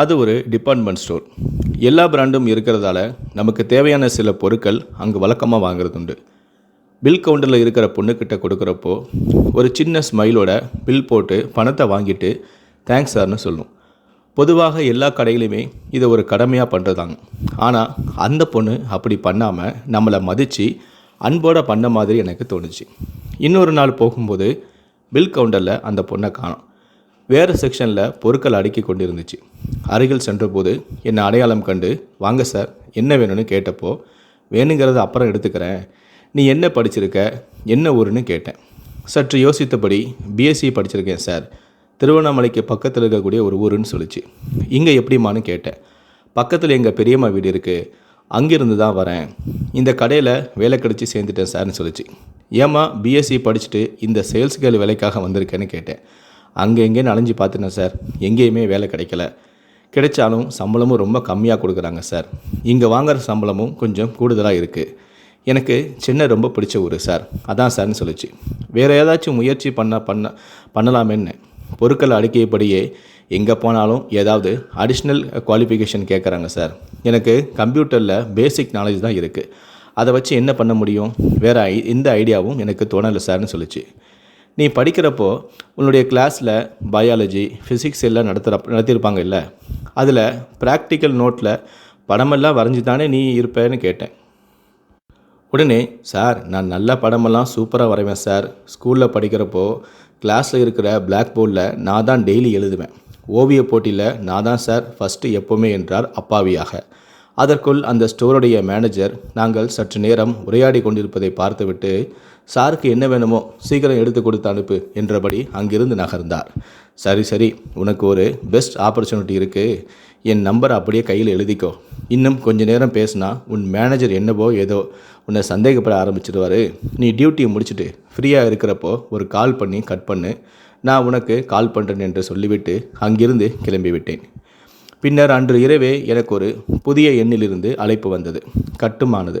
அது ஒரு department store எல்லா பிராண்டும் இருக்கிறதால நமக்கு தேவையான சில பொருட்கள் அங்கே வழக்கமாக வாங்குறது உண்டு பில் கவுண்டரில் இருக்கிற பொண்ணுக்கிட்ட கொடுக்குறப்போ ஒரு சின்ன ஸ்மைலோட பில் போட்டு பணத்தை வாங்கிட்டு தேங்க்ஸ் சார்னு சொல்லும். பொதுவாக எல்லா கடையிலையுமே இதை ஒரு கடமையாக பண்ணுறதாங்க ஆனால் அந்த பொண்ணு அப்படி பண்ணாமல் நம்மளை மதித்து அன்போடு பண்ண மாதிரி எனக்கு தோணுச்சு. இன்னொரு நாள் போகும்போது பில் கவுண்டரில் அந்த பொண்ணை காணோம். வேறு செக்ஷனில் பொருட்கள் அடுக்கி கொண்டு இருந்துச்சு அருகில் சென்றபோது என்னை அடையாளம் கண்டு வாங்க சார் என்ன வேணும்னு கேட்டப்போ வேணுங்கிறத அப்புறம் எடுத்துக்கிறேன். நீ என்ன படிச்சிருக்க? என்ன ஊருன்னு கேட்டேன். சற்று யோசித்தபடி பிஎஸ்சி படிச்சிருக்கேன் சார் திருவண்ணாமலைக்கு பக்கத்தில் இருக்கக்கூடிய ஒரு ஊருன்னு சொல்லிச்சு. இங்கே எப்படிம்மான்னு கேட்டேன். பக்கத்தில் எங்கள் பெரியம்மா வீடு இருக்குது அங்கிருந்து தான் வரேன். இந்த கடையில் வேலை கிடச்சி சேர்ந்துட்டேன் சார்னு சொல்லிச்சு. ஏம்மா பிஎஸ்சி படிச்சுட்டு இந்த சேல்ஸ் கேர்ள் வேலைக்காக வந்திருக்கேன்னு கேட்டேன். அங்கே எங்கேன்னு அலைஞ்சு பார்த்துட்டேன் சார். எங்கேயுமே வேலை கிடைக்கல. கிடைச்சாலும் சம்பளமும் ரொம்ப கம்மியாக கொடுக்குறாங்க சார். இங்கே வாங்குற சம்பளமும் கொஞ்சம் கூடுதலாக இருக்குது எனக்கு சென்னை ரொம்ப பிடிச்ச ஊர் சார். அதான் சார்னு சொல்லிச்சு. வேறு ஏதாச்சும் முயற்சி பண்ண பண்ண பண்ணலாமேன்னு பொருட்கள் அடுக்கியபடியே எங்கே போனாலும் ஏதாவது அடிஷ்னல் குவாலிஃபிகேஷன் கேட்குறாங்க சார். எனக்கு கம்ப்யூட்டரில் பேசிக் நாலேஜ் தான் இருக்குது அதை வச்சு என்ன பண்ண முடியும்? வேறு ஐ எந்த ஐடியாவும் எனக்கு தோணலை சார்னு சொல்லிச்சு. நீ படிக்கிறப்போ உன்னுடைய கிளாஸில் பயாலஜி ஃபிசிக்ஸ் எல்லாம் நடத்துகிற நடத்தியிருப்பாங்க இல்லை? அதில் ப்ராக்டிக்கல் நோட்டில் படமெல்லாம் வரைஞ்சி தானே நீ இருப்பேன்னு கேட்டேன். உடனே சார் நான் நல்ல படமெல்லாம் சூப்பராக வரைவேன் சார். ஸ்கூலில் படிக்கிறப்போ கிளாஸில் இருக்கிற பிளாக் போர்டில் நான் தான் டெய்லி எழுதுவேன். ஓவிய போட்டியில் நான் தான் சார் ஃபஸ்ட்டு எப்போவுமே என்றார் அப்பாவியாக. அதற்குள் அந்த ஸ்டோருடைய மேனேஜர் நாங்கள் சற்று நேரம் உரையாடி கொண்டிருப்பதை பார்த்துவிட்டு சாருக்கு என்ன வேணுமோ சீக்கிரம் எடுத்து கொடுத்து அனுப்பு என்றபடி அங்கிருந்து நகர்ந்தார். சரி சரி உனக்கு ஒரு பெஸ்ட் ஆப்பர்ச்சுனிட்டி இருக்குது என் நம்பர் அப்படியே கையில் எழுதிக்கோ. இன்னும் கொஞ்ச நேரம் பேசினா உன் மேனேஜர் என்னவோ ஏதோ உன்னை சந்தேகப்பட ஆரம்பிச்சிடுவார். நீ டியூட்டியை முடிச்சுட்டு ஃப்ரீயாக இருக்கிறப்போ ஒரு கால் பண்ணி கட் பண்ணு. நான் உனக்கு கால் பண்ணுறேன் என்று சொல்லிவிட்டு அங்கிருந்து கிளம்பிவிட்டேன். பின்னர் அன்று இரவே எனக்கு ஒரு புதிய எண்ணிலிருந்து அழைப்பு வந்தது. கட்டுமானது.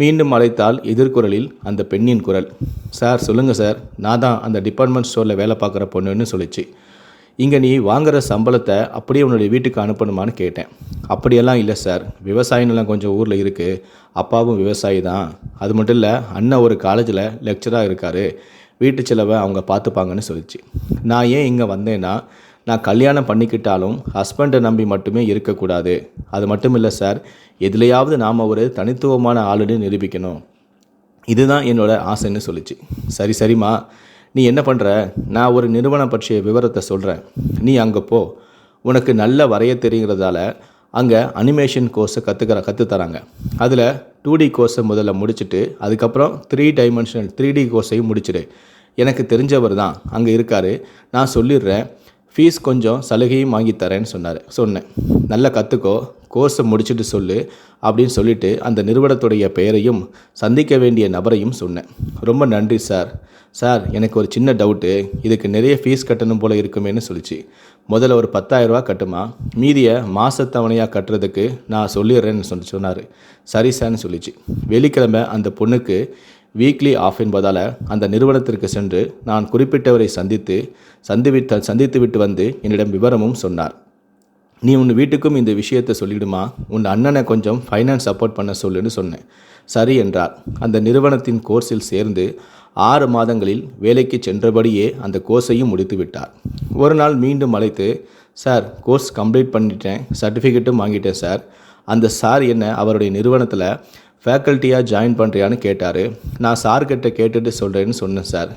மீண்டும் அழைத்தால் எதிர்குரலில் அந்த பெண்ணின் குரல் சார் சொல்லுங்கள் சார் நான் தான் அந்த டிபார்ட்மெண்ட் ஸ்டோரில் வேலை பார்க்குற பொண்ணுன்னு சொல்லிச்சு. இங்கே நீ வாங்குற சம்பளத்தை அப்படியே உன்னுடைய வீட்டுக்கு அனுப்பணுமான்னு கேட்டேன். அப்படியெல்லாம் இல்லை சார். விவசாயம்லாம் கொஞ்சம் ஊரில் இருக்குது அப்பாவும் விவசாயி தான். அது மட்டும் இல்லை அண்ணன் ஒரு காலேஜில் லெக்சராக இருக்கார். வீட்டு செலவை அவங்க பார்த்துப்பாங்கன்னு சொல்லிச்சு. நான் ஏன் இங்கே வந்தேன்னா நான் கல்யாணம் பண்ணிக்கிட்டாலும் ஹஸ்பண்டை நம்பி மட்டுமே இருக்கக்கூடாது. அது மட்டும் இல்லை சார் எதுலையாவது நாம் ஒரு தனித்துவமான ஆளுன்னு நிரூபிக்கணும். இதுதான் என்னோட ஆசைன்னு சொல்லிச்சு. சரி சரிம்மா. நீ என்ன பண்ணுற நான் ஒரு நிறுவனம் பற்றிய விவரத்தை சொல்கிறேன் நீ அங்கே போ. உனக்கு நல்ல வரைய தெரிகிறதால அங்கே அனிமேஷன் கோர்ஸை கற்றுக்கிற கற்றுத்தராங்க அதில் டூ டி கோர்ஸை முதல்ல முடிச்சுட்டு அதுக்கப்புறம் த்ரீ டைமென்ஷனல் த்ரீ டி கோர்ஸையும் முடிச்சிடு. எனக்கு தெரிஞ்சவர் தான். அங்கே இருக்கார். நான் சொல்லிடுறேன். ஃபீஸ் கொஞ்சம் சலுகையும் வாங்கி தரேன்னு சொன்னார். சொன்னேன். நல்லா கற்றுக்கோ கோர்ஸை முடிச்சுட்டு சொல்லு அப்படின்னு சொல்லிட்டு அந்த நிறுவனத்துடைய பெயரையும் சந்திக்க வேண்டிய நபரையும் சொன்னேன். ரொம்ப நன்றி சார் சார் எனக்கு ஒரு சின்ன டவுட்டு இதுக்கு நிறைய ஃபீஸ் கட்டணும் போல் இருக்குமேன்னு சொல்லிச்சு. முதல்ல ஒரு பத்தாயிரரூவா கட்டுமா? மீதியை மாதத்தவணையாக கட்டுறதுக்கு நான் சொல்லிடுறேன்னு சொல்லி சொன்னார். சரி சார்னு சொல்லிச்சு. வெள்ளிக்கிழமை அந்த பொண்ணுக்கு வீக்லி ஆஃப் என்பதால் அந்த நிறுவனத்திற்கு சென்று நான் குறிப்பிட்டவரை சந்தித்து சந்திவிட்டு சந்தித்து விட்டு வந்து என்னிடம் விவரமும் சொன்னார். நீ உன் வீட்டுக்கும் இந்த விஷயத்தை சொல்லிடுமா? உன் அண்ணனை கொஞ்சம் ஃபைனான்ஸ் சப்போர்ட் பண்ண சொல்லுன்னு சொன்னேன். சரி என்றார். அந்த நிறுவனத்தின் கோர்ஸில் சேர்ந்து ஆறு மாதங்களில் வேலைக்கு சென்றபடியே அந்த கோர்ஸையும் முடித்து விட்டார். ஒரு நாள் மீண்டும் அழைத்து சார் கோர்ஸ் கம்ப்ளீட் பண்ணிட்டேன். சர்டிஃபிகேட்டும் வாங்கிட்டேன் சார். அந்த சார் என்ன அவருடைய நிறுவனத்தில் ஃபேக்கல்ட்டியாக ஜாயின் பண்ணுறியான்னு கேட்டார். நான் சார்கிட்ட கேட்டுட்டு சொல்கிறேன்னு சொன்னேன் சார்.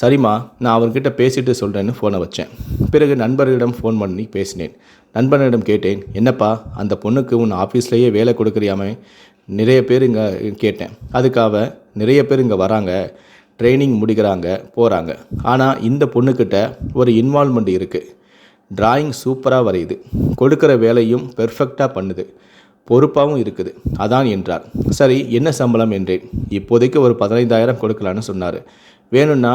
சரிம்மா நான் அவர்கிட்ட பேசிட்டு சொல்கிறேன்னு ஃபோனை வச்சேன். பிறகு நண்பர்களிடம் ஃபோன் பண்ணி பேசினேன். நண்பனிடம் கேட்டேன் என்னப்பா அந்த பொண்ணுக்கு உன் ஆஃபீஸ்லேயே வேலை கொடுக்குறியாமே? நிறைய பேர் இங்கே கேட்டேன். அதுக்காக நிறைய பேர் இங்கே வராங்க ட்ரைனிங் முடிக்கிறாங்க போகிறாங்க ஆனால் இந்த பொண்ணுக்கிட்ட ஒரு இன்வால்மெண்ட் இருக்குது டிராயிங் சூப்பராக வரையுது. கொடுக்குற வேலையும் பெர்ஃபெக்டாக பண்ணுது. பொறுப்பாகவும் இருக்குது. அதான் என்றார். சரி என்ன சம்பளம்? என்றேன். இப்போதைக்கு ஒரு பதினைந்தாயிரம் கொடுக்கலான்னு சொன்னார். வேணும்னா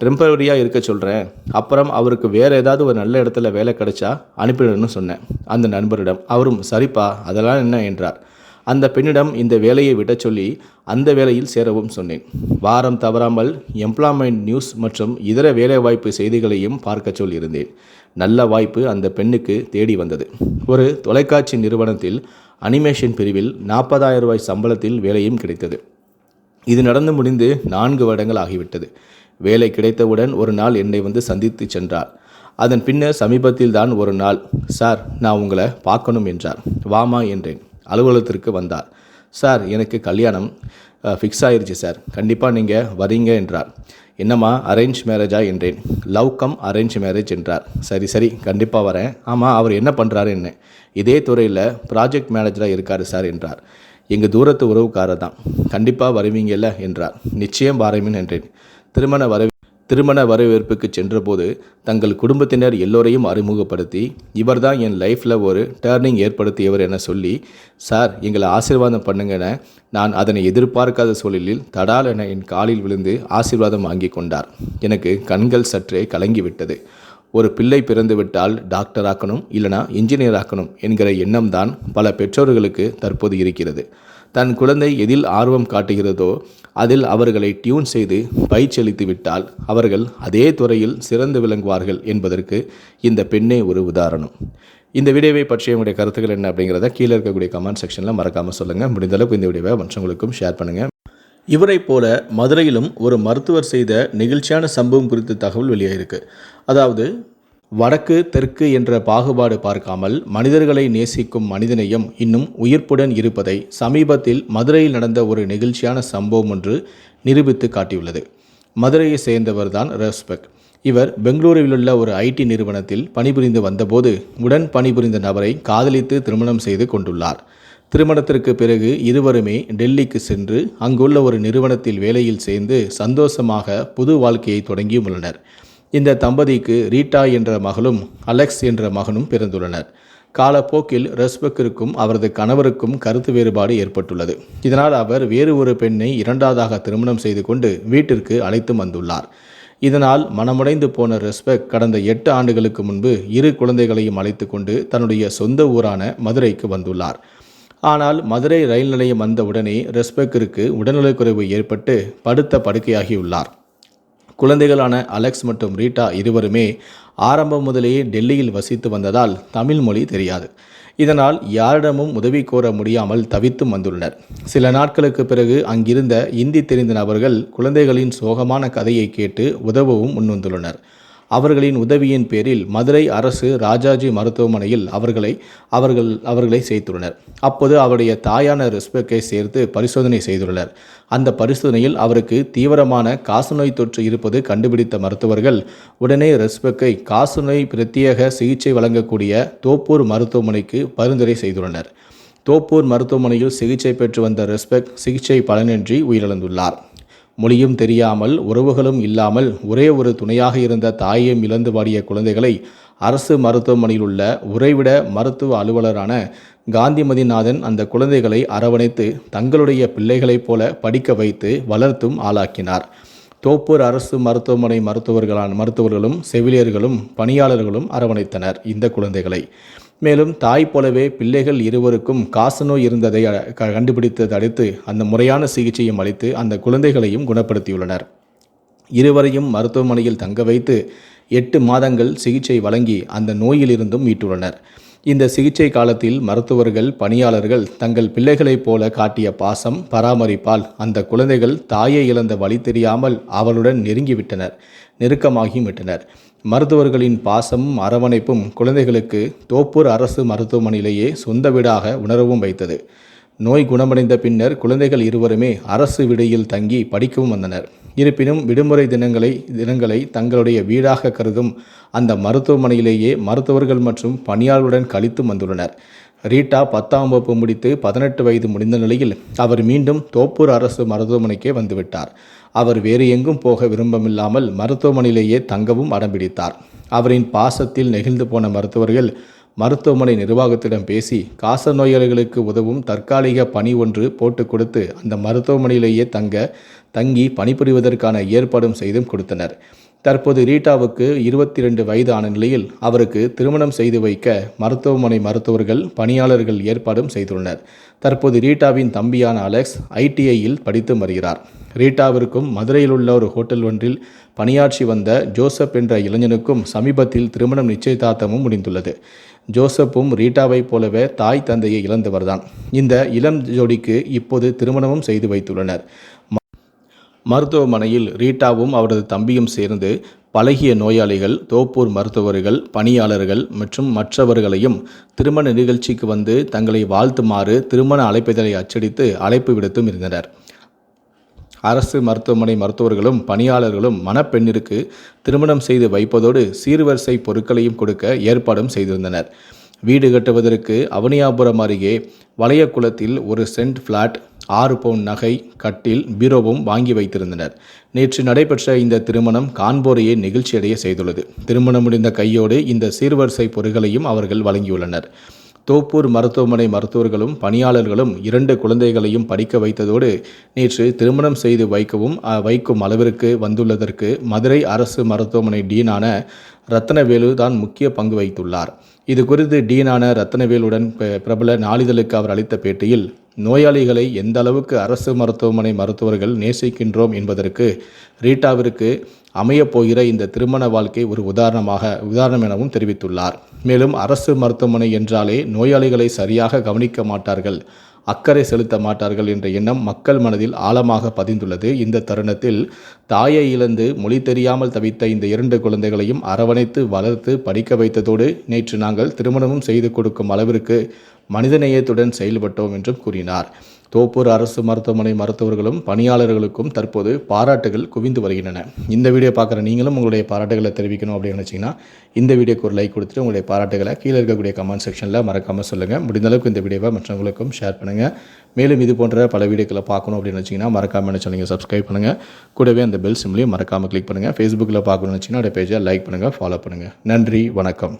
டெம்பரரியாக இருக்க சொல்கிறேன் அப்புறம் அவருக்கு வேறு ஏதாவது ஒரு நல்ல இடத்துல வேலை கிடைச்சா அனுப்பிடணும்னு சொன்னேன். அந்த நண்பரிடம் அவரும் சரிப்பா அதெல்லாம் என்ன? என்றார். அந்த பெண்ணிடம் இந்த வேலையை விடச் சொல்லி அந்த வேலையில் சேரவும் சொன்னேன். வாரம் தவறாமல் எம்ப்ளாய்மெண்ட் நியூஸ் மற்றும் இதர வேலைவாய்ப்பு செய்திகளையும் பார்க்கச் சொல்லியிருந்தேன். நல்ல வாய்ப்பு அந்த பெண்ணுக்கு தேடி வந்தது. ஒரு தொலைக்காட்சி நிறுவனத்தில் அனிமேஷன் பிரிவில் நாற்பதாயிரம் ரூபாய் சம்பளத்தில் வேலையும் கிடைத்தது. இது நடந்து முடிந்து நான்கு வருடங்கள் ஆகிவிட்டது. வேலை கிடைத்தவுடன் ஒரு நாள் என்னை வந்து சந்தித்து சென்றார். அதன் பின்னர் சமீபத்தில் தான் ஒரு நாள் சார் நான் உங்களை பார்க்கணும் என்றார். வாமா என்றேன். அலுவலகத்திற்கு வந்தார். சார் எனக்கு கல்யாணம் ஃபிக்ஸ் ஆயிடுச்சு சார். கண்டிப்பாக நீங்கள் வரீங்க என்றார். என்னம்மா அரேஞ்ச் மேரேஜா என்றேன். லவ் கம் அரேஞ்ச் மேரேஜ் என்றார். சரி சரி கண்டிப்பாக வரேன். ஆமாம் அவர் என்ன பண்ணுறாரு என்ன இதே துறையில் ப்ராஜெக்ட் மேனேஜராக இருக்கார் சார் என்றார். எங்கள் தூரத்து உறவுக்காரர் தான் கண்டிப்பாக வருவீங்கல்ல என்றார். நிச்சயம் வாரேன் என்றேன். திருமண வரவே திருமண வரவேற்புக்கு சென்றபோது தங்கள் குடும்பத்தினர் எல்லோரையும் அறிமுகப்படுத்தி இவர்தான் என் லைஃப்பில் ஒரு டேர்னிங் ஏற்படுத்தியவர் என சொல்லி சார் எங்களை ஆசீர்வாதம் பண்ணுங்கன. நான் அதனை எதிர்பார்க்காத சூழலில் தடால் என என் காலில் விழுந்து ஆசீர்வாதம் வாங்கி கொண்டார். எனக்கு கண்கள் சற்றே கலங்கிவிட்டது. ஒரு பிள்ளை பிறந்துவிட்டால் டாக்டர் ஆக்கணும் இல்லைனா இன்ஜினியர் ஆக்கணும் என்கிற எண்ணம்தான் பல பெற்றோர்களுக்கு தற்போது இருக்கிறது. தன் குழந்தை எதில் ஆர்வம் காட்டுகிறதோ அதில் அவர்களை டியூன் செய்து பயிற்சியளித்து விட்டால் அவர்கள் அதே துறையில் சிறந்து விளங்குவார்கள் என்பதற்கு இந்த பெண்ணே ஒரு உதாரணம். இந்த வீடியோவை பற்றிய உங்களுடைய கருத்துக்கள் என்ன அப்படிங்கிறத கீழே இருக்கக்கூடிய கமெண்ட் செக்ஷனில் மறக்காமல் சொல்லுங்கள் முடிந்தளவுக்கு இந்த வீடியோவை மற்றவங்களுக்கும் ஷேர் பண்ணுங்கள் இவரைப் போல மதுரையிலும் ஒரு மருத்துவர் செய்த நெகிழ்ச்சியான சம்பவம் குறித்த தகவல் வெளியாயிருக்கு. அதாவது வடக்கு தெற்கு என்ற பாகுபாடு பார்க்காமல் மனிதர்களை நேசிக்கும் மனிதநேயம் இன்னும் உயிர்ப்புடன் இருப்பதை சமீபத்தில் மதுரையில் நடந்த ஒரு நெகிழ்ச்சியான சம்பவம் ஒன்று நிரூபித்து காட்டியுள்ளது. மதுரையை சேர்ந்தவர்தான் ரெஸ்பெக். இவர் பெங்களூருவில் உள்ள ஒரு ஐடி நிறுவனத்தில் பணிபுரிந்து வந்தபோது உடன் பணிபுரிந்த நபரை காதலித்து திருமணம் செய்து கொண்டுள்ளார். திருமணத்திற்கு பிறகு இருவருமே டெல்லிக்கு சென்று அங்குள்ள ஒரு நிறுவனத்தில் வேலையில் சேர்ந்து சந்தோஷமாக புது வாழ்க்கையை தொடங்கியுள்ளனர் இந்த தம்பதிக்கு ரீட்டா என்ற மகளும் அலெக்ஸ் என்ற மகனும் பிறந்துள்ளனர். காலப்போக்கில் ரெஸ்பெக்கிற்கும் அவரது கணவருக்கும் கருத்து வேறுபாடு ஏற்பட்டுள்ளது. இதனால் அவர் வேறு ஒரு பெண்ணை இரண்டாவதாக திருமணம் செய்து கொண்டு வீட்டிற்கு அழைத்து வந்துள்ளார். இதனால் மனமுடைந்து போன ரெஸ்பெக் கடந்த எட்டு ஆண்டுகளுக்கு முன்பு இரு குழந்தைகளையும் அழைத்து கொண்டு தன்னுடைய சொந்த ஊரான மதுரைக்கு வந்துள்ளார். ஆனால் மதுரை ரயில் நிலையம் வந்தவுடனே ரெஸ்பெக்கிற்கு உடல்நலக்குறைவு ஏற்பட்டு படுத்த படுக்கையாகியுள்ளார். குழந்தைகளான அலெக்ஸ் மற்றும் ரீட்டா இருவருமே ஆரம்பம் முதலேயே டெல்லியில் வசித்து வந்ததால் தமிழ் மொழி தெரியாது. இதனால் யாரிடமும் உதவி கோர முடியாமல் தவித்தும் வந்துள்ளனர். சில நாட்களுக்கு பிறகு அங்கிருந்த இந்தி தெரிந்த நபர்கள் குழந்தைகளின் சோகமான கதையை கேட்டு உதவவும் முன்வந்துள்ளனர். அவர்களின் உதவியின் பேரில் மதுரை அரசு ராஜாஜி மருத்துவமனையில் அவர்களை அவர்கள் அவர்களை சேர்த்துள்ளனர். அப்போது அவருடைய தாயான ரெஸ்பெக்கை சேர்த்து பரிசோதனை செய்துள்ளனர். அந்த பரிசோதனையில் அவருக்கு தீவிரமான காசநோய் தொற்று இருப்பது கண்டுபிடித்த மருத்துவர்கள் உடனே ரெஸ்பெக்கை காசநோய் பிரத்யேக சிகிச்சை வழங்கக்கூடிய தோப்பூர் மருத்துவமனைக்கு பரிந்துரை செய்துள்ளனர். தோப்பூர் மருத்துவமனையில் சிகிச்சை பெற்று வந்த ரெஸ்பெக்ட் சிகிச்சை பலனின்றி உயிரிழந்துள்ளார். மொழியும் தெரியாமல் உறவுகளும் இல்லாமல் ஒரே ஒரு துணையாக இருந்த தாயையும் இழந்து வாடிய குழந்தைகளை அரசு மருத்துவமனையில் உள்ள உறைவிட மருத்துவ அலுவலரான காந்திமதிநாதன் அந்த குழந்தைகளை அரவணைத்து தங்களுடைய பிள்ளைகளைப் போல படிக்க வைத்து வளர்த்தும் ஆளாக்கினார். தோப்பூர் அரசு மருத்துவமனை மருத்துவர்களான மருத்துவர்களும் செவிலியர்களும் பணியாளர்களும் அரவணைத்தனர் இந்த குழந்தைகளை. மேலும் தாய் போலவே பிள்ளைகள் இருவருக்கும் காசநோய் இருந்ததை க- கண்டுபிடித்து தடுத்து அந்த முறையான சிகிச்சையும் அளித்து அந்த குழந்தைகளையும் குணப்படுத்தியுள்ளனர். இருவரையும் மருத்துவமனையில் தங்க வைத்து எட்டு மாதங்கள் சிகிச்சை வழங்கி அந்த நோயிலிருந்தும் மீட்டுள்ளனர். இந்த சிகிச்சை காலத்தில் மருத்துவர்கள் பணியாளர்கள் தங்கள் பிள்ளைகளைப் போல காட்டிய பாசம் பராமரிப்பால் அந்த குழந்தைகள் தாயை இழந்த வழி தெரியாமல் அவளுடன் நெருங்கிவிட்டனர் நெருக்கமாகியும் விட்டனர். மருத்துவர்களின் பாசமும் அரவணைப்பும் குழந்தைகளுக்கு தோப்பூர் அரசு மருத்துவமனையிலேயே சொந்த வீடாக உணரவும் வைத்தது. நோய் குணமடைந்த பின்னர் குழந்தைகள் இருவருமே அரசு விடையில் தங்கி படிக்கவும் வந்தனர். இருப்பினும் விடுமுறை தினங்களை தினங்களை தங்களுடைய வீடாக கருதும் அந்த மருத்துவமனையிலேயே மருத்துவர்கள் மற்றும் பணியாளருடன் கழித்து வந்துள்ளனர். ரீட்டா பத்தாம் வகுப்பு முடித்து பதினெட்டு வயது முடிந்த நிலையில் அவர் மீண்டும் தோப்பூர் அரசு மருத்துவமனைக்கே வந்துவிட்டார். அவர் வேறு எங்கும் போக விரும்பமில்லாமல் மருத்துவமனையிலேயே தங்கவும் அடம்பிடித்தார் அவரின் பாசத்தில் நெகிழ்ந்து போன மருத்துவர்கள் மருத்துவமனை நிர்வாகத்திடம் பேசி காச நோயாளிகளுக்கு உதவும் தற்காலிக பணி ஒன்று போட்டு கொடுத்து அந்த மருத்துவமனையிலேயே தங்க தங்கி பணிபுரிவதற்கான ஏற்பாடும் செய்தும் கொடுத்தனர். தற்போது ரீட்டாவுக்கு இருபத்தி ரெண்டு வயதான நிலையில் அவருக்கு திருமணம் செய்து வைக்க மருத்துவமனை மருத்துவர்கள் பணியாளர்கள் ஏற்பாடும் செய்துள்ளனர். தற்போது ரீட்டாவின் தம்பியான அலெக்ஸ் ஐடிஐயில் படித்து வருகிறார். ரீட்டாவிற்கும் மதுரையில் உள்ள ஒரு ஹோட்டல் ஒன்றில் பணியாற்றி வந்த ஜோசப் என்ற இளைஞனுக்கும் சமீபத்தில் திருமணம் நிச்சயதார்த்தமும் முடிந்துள்ளது. ஜோசப்பும் ரீட்டாவைப் போலவே தாய் தந்தையை இழந்தவர்தான். இந்த இளம் ஜோடிக்கு இப்போது திருமணமும் செய்து வைத்துள்ளனர். மருத்துவமனையில் ரீட்டாவும் அவரது தம்பியும் சேர்ந்து பழகிய நோயாளிகள் தோப்பூர் மருத்துவர்கள் பணியாளர்கள் மற்றும் மற்றவர்களையும் திருமண நிகழ்ச்சிக்கு வந்து தங்களை வாழ்த்துமாறு திருமண அழைப்பிதழை அச்சடித்து அழைப்பு விடுத்தும் இருந்தனர். அரசு மருத்துவமனை மருத்துவர்களும் பணியாளர்களும் மணப்பெண்ணிற்கு திருமணம் செய்து வைப்பதோடு சீர்வரிசை பொருட்களையும் கொடுக்க ஏற்பாடும் செய்திருந்தனர். வீடு கட்டுவதற்கு அவனியாபுரம் அருகே வளையக்குளத்தில் ஒரு சென்ட் ஃப்ளாட் ஆறு பவுன் நகை கட்டில் பீரோவும் வாங்கி வைத்திருந்தனர். நேற்று நடைபெற்ற இந்த திருமணம் காண்போரையே நெகிழ்ச்சியடைய செய்துள்ளது. திருமணம் முடிந்த கையோடு இந்த சீர்வரிசை பொருட்களையும் அவர்கள் வழங்கியுள்ளனர். தோப்பூர் மருத்துவமனை மருத்துவர்களும் பணியாளர்களும் இரண்டு குழந்தைகளையும் படிக்க வைத்ததோடு நேற்று திருமணம் செய்து வைக்கவும் வைக்கும் அளவிற்கு வந்துள்ளதற்கு மதுரை அரசு மருத்துவமனை டீனான ரத்னவேலு தான் முக்கிய பங்கு வகித்துள்ளார். இது குறித்து டீனான ரத்னவேலுடன் ப- பிரபல நாளிதழுக்கு அவர் அளித்த பேட்டியில் நோயாளிகளை எந்த அளவுக்கு அரசு மருத்துவமனை மருத்துவர்கள் நேசிக்கின்றோம் என்பதற்கு ரீட்டாவிற்கு அமையப் போகிற இந்த திருமண வாழ்க்கை ஒரு உதாரணமாக உதாரணம் எனவும் தெரிவித்துள்ளார். மேலும் அரசு மருத்துவமனை என்றாலே நோயாளிகளை சரியாக கவனிக்க மாட்டார்கள் அக்கறை செலுத்த மாட்டார்கள் என்ற எண்ணம் மக்கள் மனதில் ஆழமாக பதிந்துள்ளது. இந்த தருணத்தில் தாயை இழந்து மொழி தெரியாமல் தவித்த இந்த இரண்டு குழந்தைகளையும் அரவணைத்து வளர்த்து படிக்க வைத்ததோடு நேற்று நாங்கள் திருமணமும் செய்து கொடுக்கும் அளவிற்கு மனிதநேயத்துடன் செயல்பட்டோம் என்றும் கூறினார். தோப்பூர் அரசு மருத்துவமனை மருத்துவர்களும் பணியாளர்களுக்கும் தற்போது பாராட்டுகள் குவிந்து வருகின்றன. இந்த வீடியோ பார்க்குற நீங்களும் உங்களுடைய பாராட்டுகளை தெரிவிக்கணும் அப்படின்னு நினச்சிங்கன்னா இந்த வீடியோக்கு ஒரு லைக் கொடுத்துட்டு உங்களுடைய பாராட்டுகளை கீழே இருக்கக்கூடிய கமெண்ட் செக்ஷனில் மறக்காமல் சொல்லுங்கள் முடிந்தளவுக்கு இந்த வீடியோவை மற்றவங்களுக்கும் ஷேர் பண்ணுங்கள் மேலும் இது போன்ற பல வீடியோக்களை பார்க்கணும் அப்படின்னு நினச்சிங்கன்னா மறக்காமல் என்ன சொல்லுங்கள் சப்ஸ்கிரைப் பண்ணுங்கள் கூடவே அந்த பெல் சிம்லையும் மறக்காமல் கிளிக் பண்ணுங்கள் ஃபேஸ்புக்கில் பார்க்கணும்னு நினச்சிங்கன்னா அப்படியே பேஜை லைக் பண்ணுங்கள் ஃபாலோ பண்ணுங்கள் நன்றி வணக்கம்.